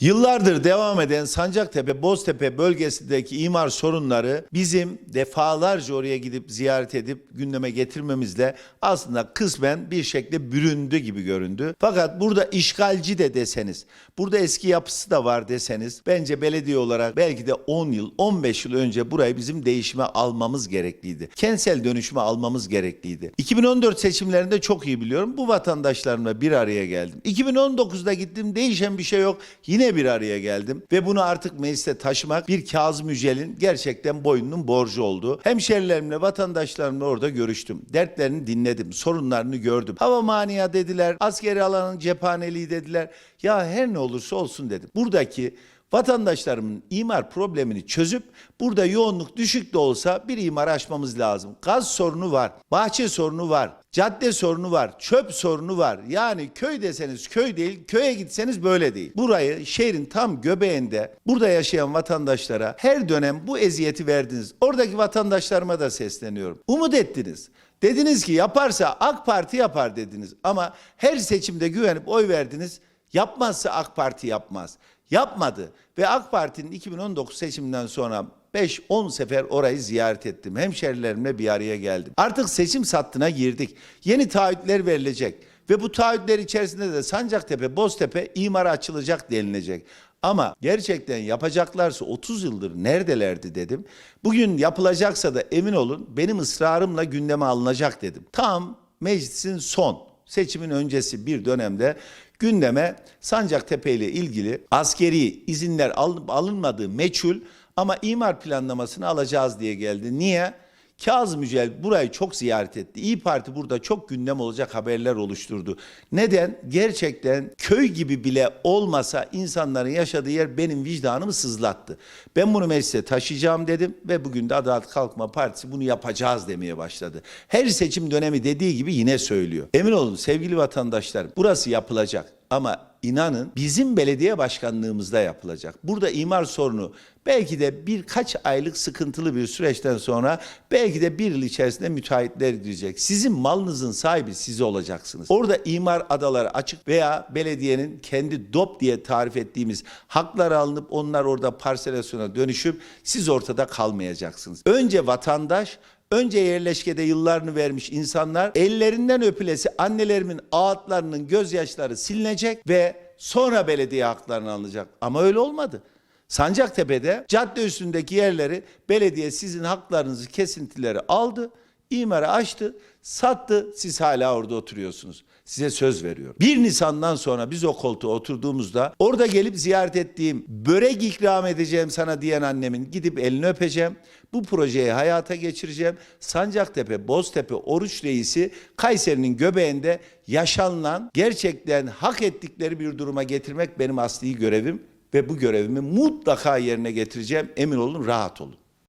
Yıllardır devam eden Sancaktepe, Boztepe bölgesindeki imar sorunları bizim defalarca oraya gidip ziyaret edip gündeme getirmemizle aslında kısmen bir şekilde büründü gibi göründü. Fakat burada işgalci de deseniz, burada eski yapısı da var deseniz bence belediye olarak belki de 10 yıl, 15 yıl önce burayı bizim değişime almamız gerekliydi. Kentsel dönüşüme almamız gerekliydi. 2014 seçimlerinde çok iyi biliyorum. Bu vatandaşlarımla bir araya geldim. 2019'da gittim değişen bir şey yok. Yine bir araya geldim ve bunu artık meclise taşımak bir Kazım Yücel'in gerçekten boynunun borcu oldu. Hemşerilerimle, vatandaşlarımla orada görüştüm. Dertlerini dinledim, sorunlarını gördüm. Hava mania dediler, askeri alanın cephaneliği dediler. Ya her ne olursa olsun dedim. Buradaki vatandaşlarımın imar problemini çözüp burada yoğunluk düşük de olsa bir imar açmamız lazım. Gaz sorunu var, bahçe sorunu var, cadde sorunu var, çöp sorunu var. Yani köy deseniz köy değil, köye gitseniz böyle değil. Burayı şehrin tam göbeğinde burada yaşayan vatandaşlara her dönem bu eziyeti verdiniz. Oradaki vatandaşlarıma da sesleniyorum. Umut ettiniz. Dediniz ki yaparsa AK Parti yapar dediniz ama her seçimde güvenip oy verdiniz. Yapmazsa AK Parti yapmaz. Yapmadı ve AK Parti'nin 2019 seçiminden sonra 5-10 sefer orayı ziyaret ettim. Hemşerilerimle bir araya geldim. Artık seçim sattına girdik. Yeni taahhütler verilecek ve bu taahhütler içerisinde de Sancaktepe, Boztepe imara açılacak denilecek. Ama gerçekten yapacaklarsa 30 yıldır neredelerdi dedim. Bugün yapılacaksa da emin olun benim ısrarımla gündeme alınacak dedim. Tam meclisin son seçimin öncesi bir dönemde gündeme Sancaktepe ile ilgili askeri izinler alınmadığı meçhul ama imar planlamasını alacağız diye geldi. Niye? Kazım Yücel burayı çok ziyaret etti. İyi Parti burada çok gündem olacak haberler oluşturdu. Neden? Gerçekten köy gibi bile olmasa insanların yaşadığı yer benim vicdanımı sızlattı. Ben bunu meclise taşıyacağım dedim ve bugün de Adalet Kalkınma Partisi bunu yapacağız demeye başladı. Her seçim dönemi dediği gibi yine söylüyor. Emin olun sevgili vatandaşlar burası yapılacak ama inanın bizim belediye başkanlığımızda yapılacak. Burada imar sorunu belki de birkaç aylık sıkıntılı bir süreçten sonra belki de bir yıl içerisinde müteahhitler gidecek. Sizin malınızın sahibi siz olacaksınız. Orada imar adaları açık veya belediyenin kendi DOP diye tarif ettiğimiz haklar alınıp onlar orada parselasyona dönüşüp siz ortada kalmayacaksınız. Önce vatandaş Önce yerleşkede yıllarını vermiş insanlar ellerinden öpülesi annelerimin ağıtlarının gözyaşları silinecek ve sonra belediye haklarını alınacak. Ama öyle olmadı. Sancaktepe'de cadde üstündeki yerleri belediye sizin haklarınızı kesintileri aldı, imara açtı, sattı. Siz hala orada oturuyorsunuz. Size söz veriyorum. 1 Nisan'dan sonra biz o koltuğa oturduğumuzda orada gelip ziyaret ettiğim börek ikram edeceğim sana diyen annemin gidip elini öpeceğim. Bu projeyi hayata geçireceğim. Sancaktepe, Boztepe, Oruç Reis'i Kayseri'nin göbeğinde yaşanılan gerçekten hak ettikleri bir duruma getirmek benim asli görevim ve bu görevimi mutlaka yerine getireceğim. Emin olun, rahat olun.